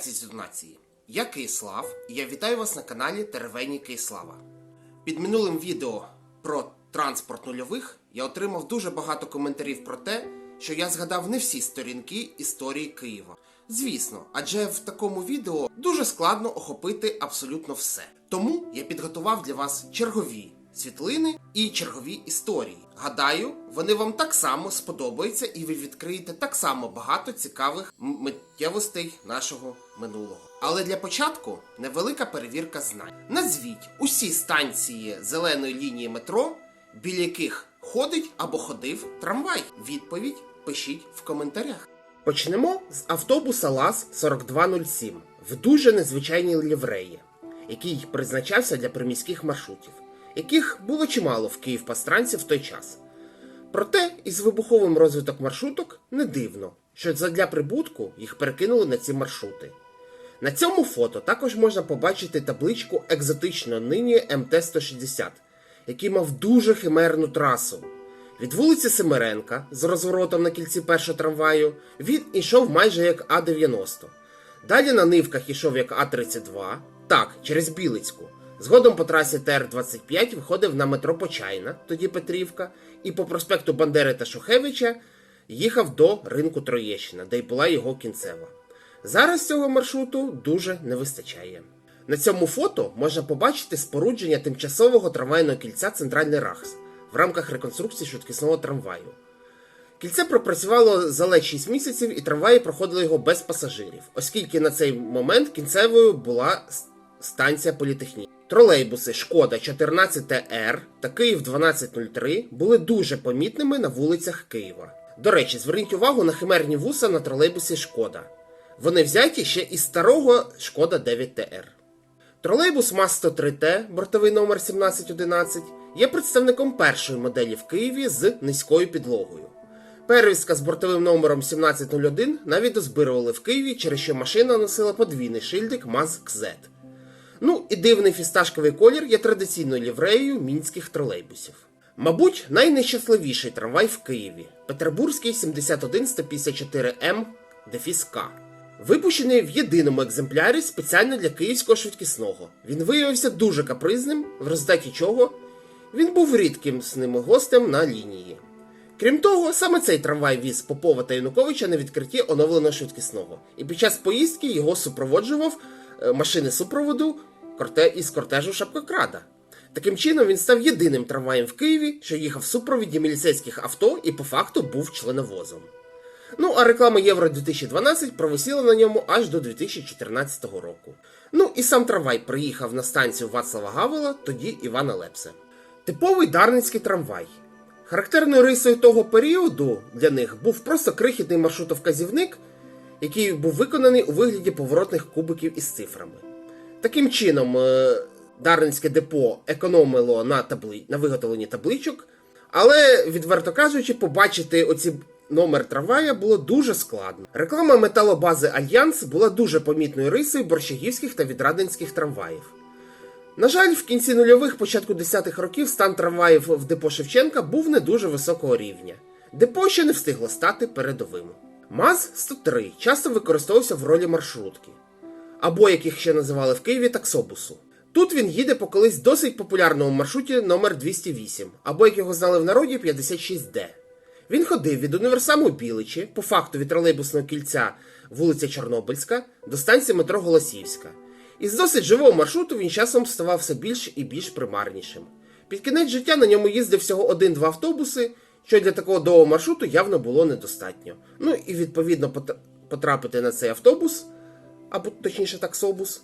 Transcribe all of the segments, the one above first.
З нації! Я Киїслав і я вітаю вас на каналі Теревені Киїслава. Під минулим відео про транспорт нульових я отримав дуже багато коментарів про те, що я згадав не всі сторінки історії Києва. Звісно, адже в такому відео дуже складно охопити абсолютно все. Тому я підготував для вас чергові світлини і чергові історії. Гадаю, вони вам так само сподобаються, і ви відкриєте так само багато цікавих миттєвостей нашого минулого. Але для початку невелика перевірка знань. Назвіть усі станції зеленої лінії метро, біля яких ходить або ходив трамвай. Відповідь пишіть в коментарях. Почнемо з автобуса ЛАЗ 4207 в дуже незвичайній лівреї, який призначався для приміських маршрутів, яких було чимало в Київ-Пастранці в той час. Проте із вибуховим розвиток маршруток не дивно, що задля прибутку їх перекинули на ці маршрути. На цьому фото також можна побачити табличку екзотичної нині МТ-160, який мав дуже химерну трасу. Від вулиці Семеренка з розворотом на кільці першого трамваю він ішов майже як А-90. Далі на нивках ішов як А-32, так, через Білицьку. Згодом по трасі ТР-25 виходив на метро Почайна, тоді Петрівка, і по проспекту Бандери та Шухевича їхав до ринку Троєщина, де й була його кінцева. Зараз цього маршруту дуже не вистачає. На цьому фото можна побачити спорудження тимчасового трамвайного кільця Центральний Рахс в рамках реконструкції швидкісного трамваю. Кільце пропрацювало за ледь 6 місяців і трамваї проходили його без пасажирів, оскільки на цей момент кінцевою була станція політехнічна. Тролейбуси Шкода 14Р та Київ 1203 були дуже помітними на вулицях Києва. До речі, зверніть увагу на химерні вуса на тролейбусі Шкода. Вони взяті ще із старого Шкода 9ТР. Тролейбус МАЗ-103Т, бортовий номер 1711, є представником першої моделі в Києві з низькою підлогою. Перевізка з бортовим номером 1701 навіть дозбирували в Києві, через що машина носила подвійний шильдик МАЗ-КЗ. Ну і дивний фісташковий колір є традиційною лівреєю мінських тролейбусів. Мабуть, найнещасливіший трамвай в Києві Петербурзький 71154М дефіс К. Випущений в єдиному екземплярі спеціально для київського швидкісного. Він виявився дуже капризним, в результаті чого він був рідким з ними гостем на лінії. Крім того, саме цей трамвай віз Попова та Януковича на відкритті оновленого швидкісного, і під час поїздки його супроводжував машини супроводу із кортежу Шапкокрада. Таким чином він став єдиним трамваєм в Києві, що їхав в супровіді міліцейських авто і по факту був членовозом. Ну, а реклама Євро 2012 провисіла на ньому аж до 2014 року. Ну і сам трамвай приїхав на станцію Вацлава Гавела, тоді Івана Лепсе. Типовий дарницький трамвай. Характерною рисою того періоду для них був просто крихітний маршрутовказівник, який був виконаний у вигляді поворотних кубиків із цифрами. Таким чином, е, депо економило на, табли... на виготовленні табличок, але, відверто кажучи, побачити оці номер трамвая було дуже складно. Реклама металобази Альянс була дуже помітною рисою борщагівських та відрадинських трамваїв. На жаль, в кінці нульових, початку десятих років стан трамваїв в депо Шевченка був не дуже високого рівня. Депо ще не встигло стати передовим. МАЗ-103 часто використовувався в ролі маршрутки, або як їх ще називали в Києві таксобусу. Тут він їде по колись досить популярному маршруті номер 208, або як його знали в народі 56D. Він ходив від універсаму Біличі, по факту від тролейбусного кільця вулиця Чорнобильська до станції метро Голосівська. Із досить живого маршруту він часом ставав все більш і більш примарнішим. Під кінець життя на ньому їздив всього один-два автобуси, що для такого довгого маршруту явно було недостатньо. Ну і відповідно потрапити на цей автобус, або точніше таксобус,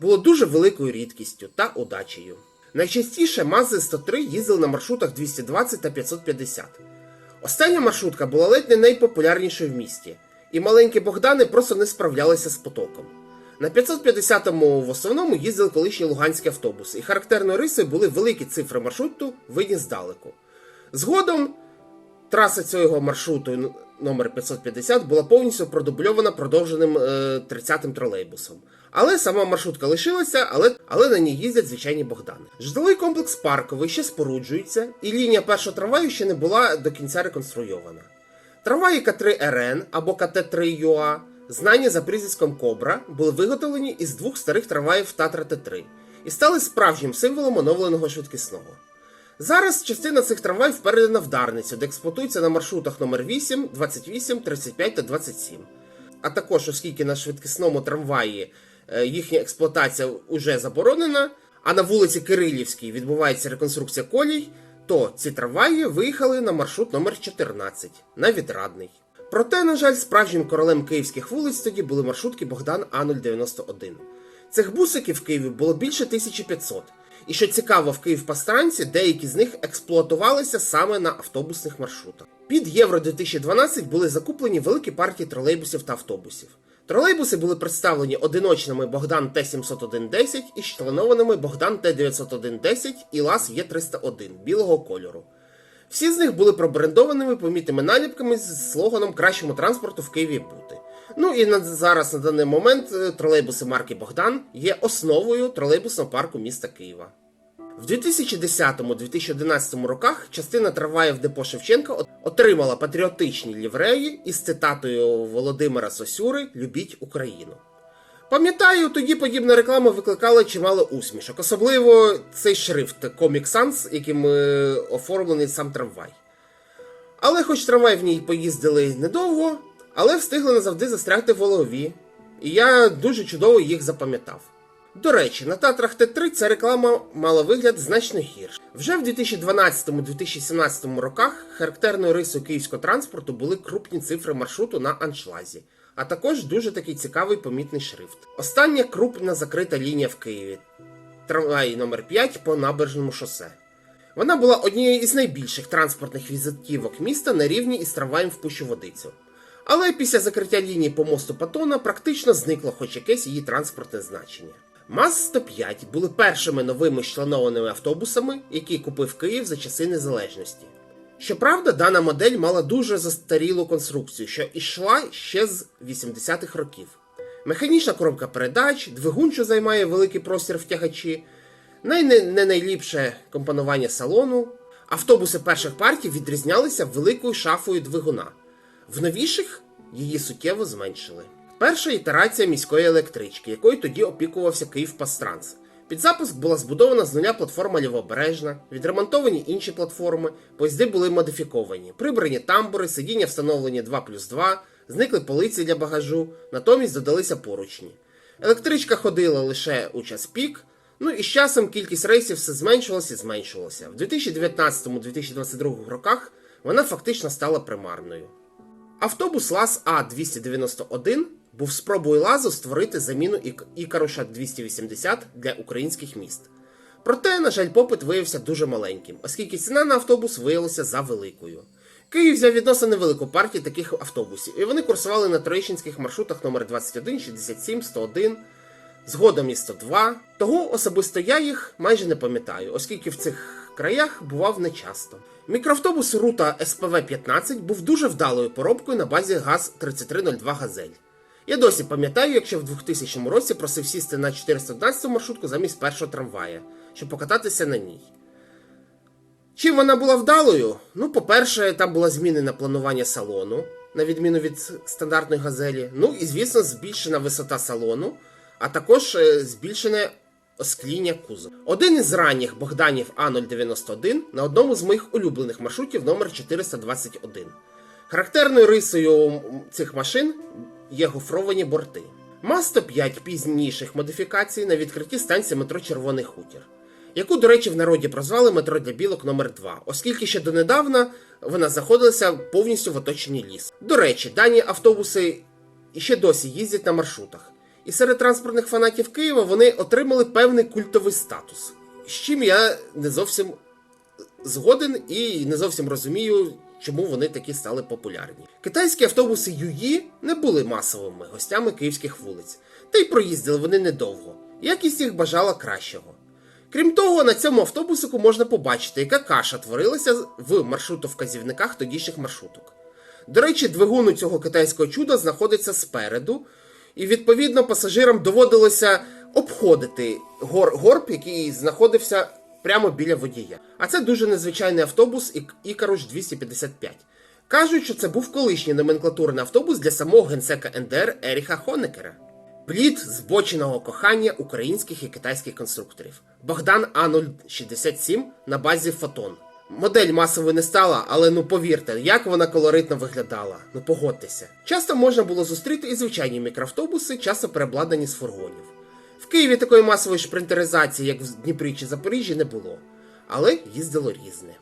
було дуже великою рідкістю та удачею. Найчастіше МАЗи 103 їздили на маршрутах 220 та 550. Остання маршрутка була ледь не найпопулярнішою в місті, і маленькі Богдани просто не справлялися з потоком. На 550-му в основному їздили колишні луганські автобуси, і характерною рисою були великі цифри маршруту, видні здалеку. Згодом траса цього маршруту номер 550 була повністю продубльована продовженим е, 30-м тролейбусом. Але сама маршрутка лишилася, але, але на ній їздять звичайні Богдани. Житловий комплекс парковий ще споруджується, і лінія першого трамваю ще не була до кінця реконструйована. Трамваї К3 РН або КТ3 ЮА знані за прізвиськом Кобра, були виготовлені із двох старих трамваїв Татра Т3 і стали справжнім символом оновленого швидкісного. Зараз частина цих трамваїв передана в Дарницю, де експлуатується на маршрутах номер 8, 28, 35 та 27. А також, оскільки на швидкісному трамваї е, їхня експлуатація вже заборонена, а на вулиці Кирилівській відбувається реконструкція колій, то ці трамваї виїхали на маршрут номер 14 на відрадний. Проте, на жаль, справжнім королем київських вулиць тоді були маршрутки Богдан А091. Цих бусиків в Києві було більше 1500. І що цікаво, в Київпастранці деякі з них експлуатувалися саме на автобусних маршрутах. Під Євро 2012 були закуплені великі партії тролейбусів та автобусів. Тролейбуси були представлені одиночними Богдан Т-70110 і членованими Богдан Т-90110 і ЛАЗ Є301 білого кольору. Всі з них були пробрендованими помітними наліпками з слоганом кращому транспорту в Києві бути. Ну і на зараз на даний момент е, тролейбуси марки Богдан є основою тролейбусного парку міста Києва. В 2010-2011 роках частина трамваїв депо Шевченка отримала патріотичні лівреї із цитатою Володимира Сосюри Любіть Україну. Пам'ятаю, тоді подібна реклама викликала чимало усмішок, особливо цей шрифт Comic Sans, яким е, оформлений сам трамвай. Але хоч трамвай в ній поїздили недовго, але встигли назавжди застрягти в голові, і я дуже чудово їх запам'ятав. До речі, на Татрах Т3 ця реклама мала вигляд значно гірше. Вже в 2012-2017 роках характерною рисою київського транспорту були крупні цифри маршруту на аншлазі, а також дуже такий цікавий помітний шрифт. Остання крупна закрита лінія в Києві. Трамвай номер 5 по набережному шосе. Вона була однією із найбільших транспортних візитівок міста на рівні із трамваєм в Пущу Водицю. Але після закриття лінії по мосту Патона практично зникло хоч якесь її транспортне значення. МАЗ-105 були першими новими членованими автобусами, які купив Київ за часи незалежності. Щоправда, дана модель мала дуже застарілу конструкцію, що йшла ще з 80-х років. Механічна коробка передач, двигун, що займає великий простір в тягачі, не найліпше компонування салону. Автобуси перших партій відрізнялися великою шафою двигуна. В новіших її суттєво зменшили. Перша ітерація міської електрички, якою тоді опікувався Київпастранс. Під запуск була збудована з нуля платформа Лівобережна, відремонтовані інші платформи, поїзди були модифіковані, прибрані тамбури, сидіння встановлені 2 плюс 2, зникли полиці для багажу, натомість додалися поручні. Електричка ходила лише у час пік, ну і з часом кількість рейсів все зменшувалася і зменшувалася. В 2019-2022 роках вона фактично стала примарною. Автобус ЛАЗ А291 був спробою лазу створити заміну Ікаруша 280 для українських міст. Проте, на жаль, попит виявився дуже маленьким, оскільки ціна на автобус виявилася за великою. Київ взяв відносно невелику партію таких автобусів, і вони курсували на троєщинських маршрутах номер 21, 67, 101, згодом і 102. Того особисто я їх майже не пам'ятаю, оскільки в цих краях бував нечасто. Мікроавтобус рута СПВ-15 був дуже вдалою поробкою на базі ГАЗ-3302 Газель. Я досі пам'ятаю, якщо в 2000 році просив сісти на 411 маршрутку замість першого трамвая, щоб покататися на ній. Чим вона була вдалою? Ну, по-перше, там було змінене планування салону, на відміну від стандартної газелі. Ну і, звісно, збільшена висота салону, а також е, збільшене оскління кузова. Один із ранніх Богданів А091 на одному з моїх улюблених маршрутів номер 421. Характерною рисою цих машин є гофровані борти. МАЗ-105 пізніших модифікацій на відкритті станції метро Червоний Хутір, яку, до речі, в народі прозвали метро для білок номер 2 оскільки ще донедавна вона знаходилася повністю в оточенні ліс. До речі, дані автобуси ще досі їздять на маршрутах. І серед транспортних фанатів Києва вони отримали певний культовий статус, з чим я не зовсім згоден і не зовсім розумію, чому вони такі стали популярні. Китайські автобуси Юї не були масовими гостями київських вулиць, та й проїздили вони недовго. Якість їх бажала кращого. Крім того, на цьому автобусику можна побачити, яка каша творилася в маршрутовказівниках тодішніх маршруток. До речі, двигун у цього китайського чуда знаходиться спереду, і відповідно пасажирам доводилося обходити гор, горб, який знаходився прямо біля водія. А це дуже незвичайний автобус Ік- Ікаруш 255. Кажуть, що це був колишній номенклатурний автобус для самого генсека НДР Еріха Хонекера. Плід збоченого кохання українських і китайських конструкторів. Богдан А067 на базі Фотон. Модель масовою не стала, але ну повірте, як вона колоритно виглядала. Ну погодьтеся. Часто можна було зустріти і звичайні мікроавтобуси, часто перебладнані з фургонів. В Києві такої масової шпринтеризації, як в Дніпрі чи Запоріжжі, не було, але їздило різне.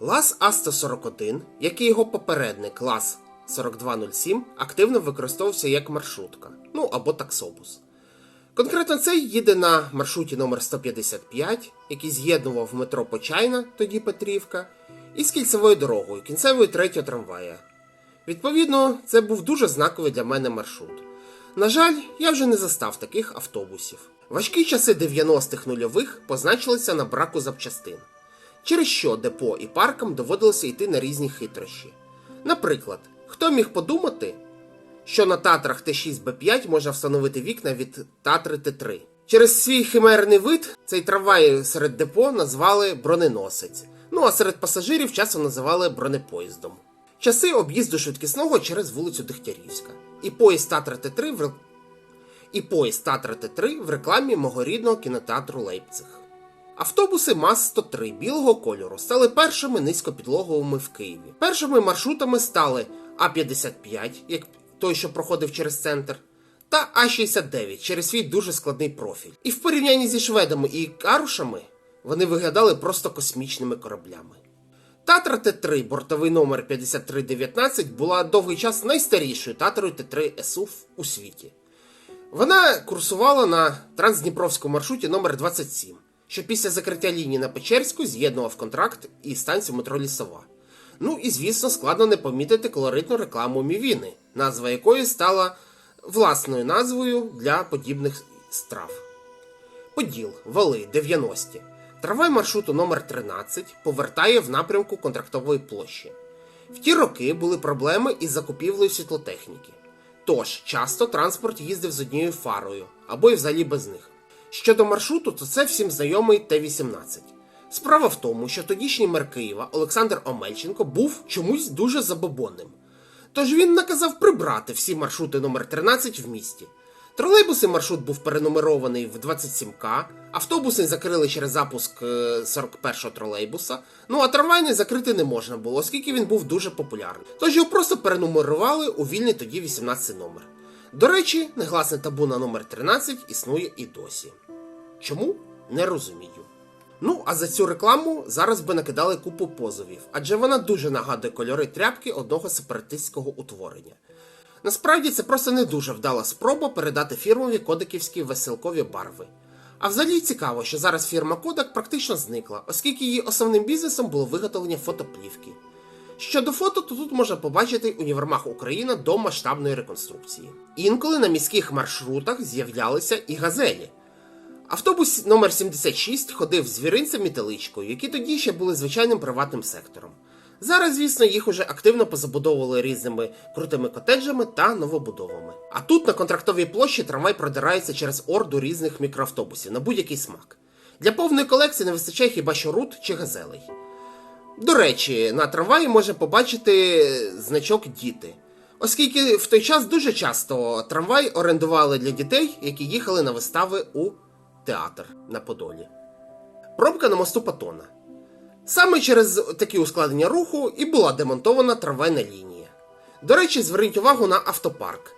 ЛАЗ А141, як і його попередник ЛАЗ 4207, активно використовувався як маршрутка, ну або таксобус. Конкретно цей їде на маршруті номер 155, який з'єднував метро Почайна, тоді Петрівка, із кільцевою дорогою, кінцевою третього трамвая. Відповідно, це був дуже знаковий для мене маршрут. На жаль, я вже не застав таких автобусів. Важкі часи 90-х нульових позначилися на браку запчастин, через що депо і паркам доводилося йти на різні хитрощі. Наприклад, хто міг подумати, що на Татрах Т6Б5 можна встановити вікна від Татри Т3. Через свій химерний вид цей трамвай серед депо назвали броненосець. Ну а серед пасажирів часом називали бронепоїздом. Часи об'їзду швидкісного через вулицю Дегтярівська. І поїзд Татра Т3 в і поїзд Татра Т3 в рекламі мого рідного кінотеатру Лейпциг. Автобуси МАЗ-103 білого кольору стали першими низькопідлоговими в Києві. Першими маршрутами стали А-55, як той, що проходив через центр, та А-69 через свій дуже складний профіль. І в порівнянні зі шведами і карушами вони виглядали просто космічними кораблями. Татра Т3, бортовий номер 5319, була довгий час найстарішою Татрою Т3 СУ у світі. Вона курсувала на трансдніпровському маршруті номер 27 що після закриття лінії на Печерську з'єднував контракт і станцію метро Лісова. Ну і звісно, складно не помітити колоритну рекламу Мівіни, назва якої стала власною назвою для подібних страв. Поділ, вали, 90-ті. Трамвай маршруту номер 13 повертає в напрямку контрактової площі. В ті роки були проблеми із закупівлею світлотехніки. Тож часто транспорт їздив з однією фарою або й взагалі без них. Щодо маршруту, то це всім знайомий Т-18. Справа в тому, що тодішній мер Києва Олександр Омельченко був чомусь дуже забобонним. Тож він наказав прибрати всі маршрути номер 13 в місті. Тролейбуси маршрут був перенумерований в 27К, автобуси закрили через запуск е, 41-го тролейбуса, ну а трамвайний закрити не можна було, оскільки він був дуже популярний. Тож його просто перенумерували у вільний тоді 18 номер. До речі, негласне табу на номер 13 існує і досі. Чому? Не розумію. Ну, а за цю рекламу зараз би накидали купу позовів, адже вона дуже нагадує кольори тряпки одного сепаратистського утворення. Насправді це просто не дуже вдала спроба передати фірмові кодиківські веселкові барви. А взагалі цікаво, що зараз фірма Кодак практично зникла, оскільки її основним бізнесом було виготовлення фотоплівки. Щодо фото, то тут можна побачити універмаг Україна до масштабної реконструкції. Інколи на міських маршрутах з'являлися і газелі. Автобус номер 76 ходив з віринцем і теличкою, які тоді ще були звичайним приватним сектором. Зараз, звісно, їх уже активно позабудовували різними крутими котеджами та новобудовами. А тут на контрактовій площі трамвай продирається через орду різних мікроавтобусів на будь-який смак. Для повної колекції не вистачає хіба що рут чи газелей. До речі, на трамваї можна побачити значок діти. Оскільки в той час дуже часто трамвай орендували для дітей, які їхали на вистави у театр на Подолі. Пробка на мосту Патона. Саме через такі ускладнення руху і була демонтована трамвайна лінія. До речі, зверніть увагу на автопарк.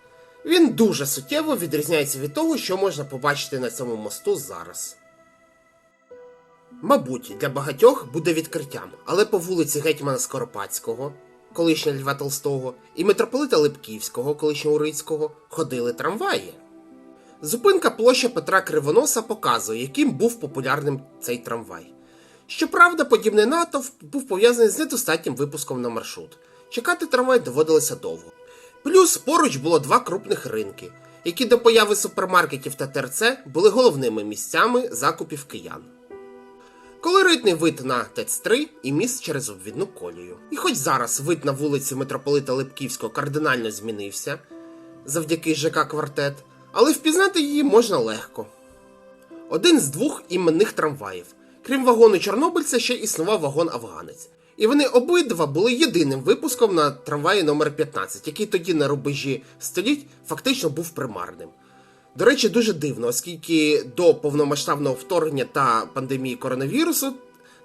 Він дуже суттєво відрізняється від того, що можна побачити на цьому мосту зараз. Мабуть, для багатьох буде відкриттям, але по вулиці Гетьмана Скоропадського, колишнього Льва Толстого, і митрополита Липківського, колишнього Урицького, ходили трамваї. Зупинка площа Петра Кривоноса показує, яким був популярним цей трамвай. Щоправда, подібний натовп був пов'язаний з недостатнім випуском на маршрут. Чекати трамвай доводилося довго. Плюс поруч було два крупних ринки, які до появи супермаркетів та ТРЦ були головними місцями закупів киян. Колоритний вид на ТЕЦ-3 і міст через обвідну колію. І хоч зараз вид на вулиці митрополита Липківського кардинально змінився завдяки ЖК Квартет, але впізнати її можна легко. Один з двох іменних трамваїв. Крім вагону Чорнобильця, ще існував вагон Афганець. І вони обидва були єдиним випуском на трамваї номер 15, який тоді на рубежі століть фактично був примарним. До речі, дуже дивно, оскільки до повномасштабного вторгнення та пандемії коронавірусу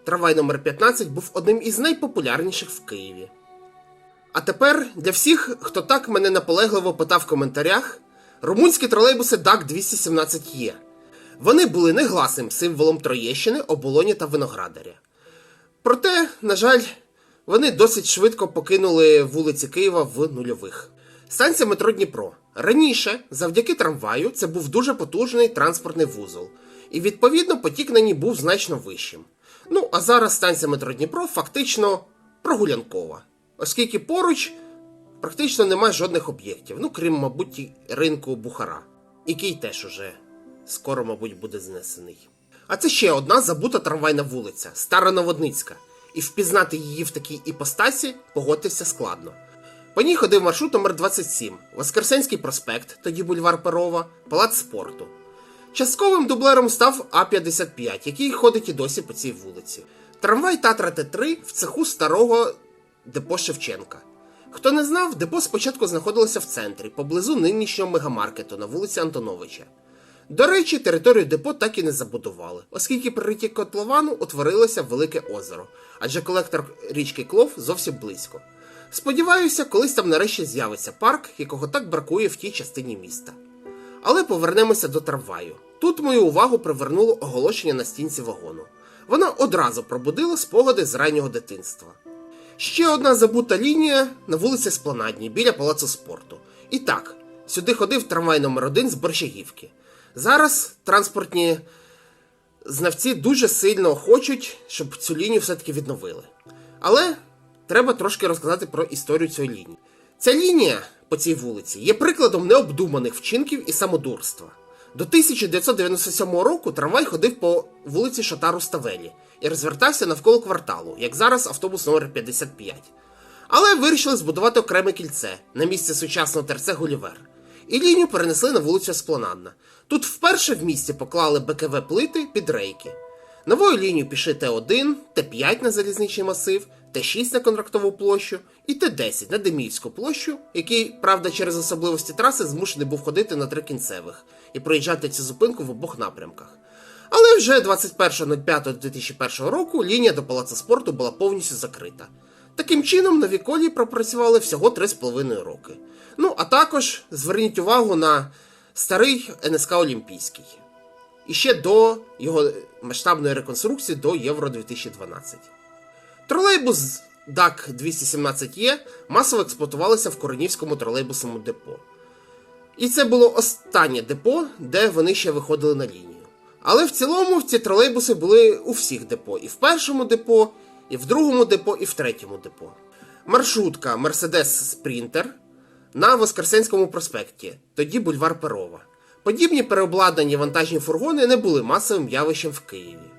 трамвай номер 15 був одним із найпопулярніших в Києві. А тепер для всіх, хто так мене наполегливо питав в коментарях, румунські тролейбуси DAC 217 є. Вони були негласним символом Троєщини, оболоні та виноградаря. Проте, на жаль, вони досить швидко покинули вулиці Києва в нульових. Станція метро Дніпро. Раніше, завдяки трамваю, це був дуже потужний транспортний вузол, і відповідно потік на ній був значно вищим. Ну а зараз станція метро Дніпро фактично прогулянкова, оскільки поруч практично немає жодних об'єктів, ну крім, мабуть, ринку Бухара, який теж уже скоро, мабуть, буде знесений. А це ще одна забута трамвайна вулиця Староноводницька, і впізнати її в такій іпостасі погодьтеся складно. По ній ходив маршрут номер 27 Воскресенський проспект, тоді бульвар Перова, Палац спорту. Частковим дублером став А-55, який ходить і досі по цій вулиці. Трамвай Татра Т3 в цеху старого депо Шевченка. Хто не знав, депо спочатку знаходилося в центрі, поблизу нинішнього мегамаркету на вулиці Антоновича. До речі, територію депо так і не забудували, оскільки при ріті котловану утворилося велике озеро, адже колектор річки Клов зовсім близько. Сподіваюся, колись там нарешті з'явиться парк, якого так бракує в тій частині міста. Але повернемося до трамваю. Тут мою увагу привернуло оголошення на стінці вагону. Вона одразу пробудила спогади з раннього дитинства. Ще одна забута лінія на вулиці Спланадній біля палацу спорту. І так, сюди ходив трамвай номер 1 з Борщагівки. Зараз транспортні знавці дуже сильно хочуть, щоб цю лінію все-таки відновили. Але треба трошки розказати про історію цієї лінії. Ця лінія по цій вулиці є прикладом необдуманих вчинків і самодурства. До 1997 року трамвай ходив по вулиці Шатару Ставелі і розвертався навколо кварталу, як зараз автобус номер 55. Але вирішили збудувати окреме кільце на місці сучасного ТРЦ Гулівер. І лінію перенесли на вулицю Спланадна. Тут вперше в місті поклали БКВ плити під рейки. Новою лінією пішли Т1, Т5 на залізничний масив, Т6 на контрактову площу і Т10 на Деміївську площу, який, правда, через особливості траси змушений був ходити на три кінцевих і проїжджати цю зупинку в обох напрямках. Але вже 21.05.2001 року лінія до палацу спорту була повністю закрита. Таким чином, нові колії пропрацювали всього 3,5 роки. Ну, а також зверніть увагу на старий НСК Олімпійський. І ще до його масштабної реконструкції до Євро 2012. Тролейбус ДАК 217Е масово експлуатувалися в Коронівському тролейбусному депо. І це було останнє депо, де вони ще виходили на лінію. Але в цілому ці тролейбуси були у всіх депо: і в першому депо, і в другому депо, і в третьому депо. Маршрутка Mercedes Sprinter на Воскресенському проспекті, тоді бульвар Перова. Подібні переобладнані вантажні фургони не були масовим явищем в Києві.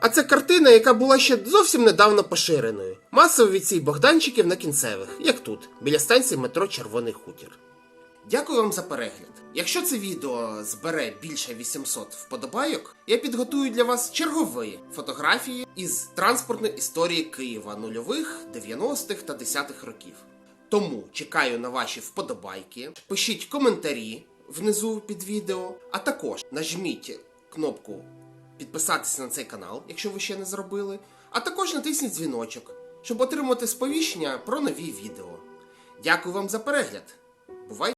А це картина, яка була ще зовсім недавно поширеною. Масовий відсій Богданчиків на кінцевих, як тут, біля станції метро Червоний Хутір. Дякую вам за перегляд. Якщо це відео збере більше 800 вподобайок, я підготую для вас чергові фотографії із транспортної історії Києва нульових, 90-х та 10-х років. Тому чекаю на ваші вподобайки, пишіть коментарі внизу під відео, а також нажміть кнопку підписатися на цей канал, якщо ви ще не зробили, а також натисніть дзвіночок, щоб отримати сповіщення про нові відео. Дякую вам за перегляд. Бувайте!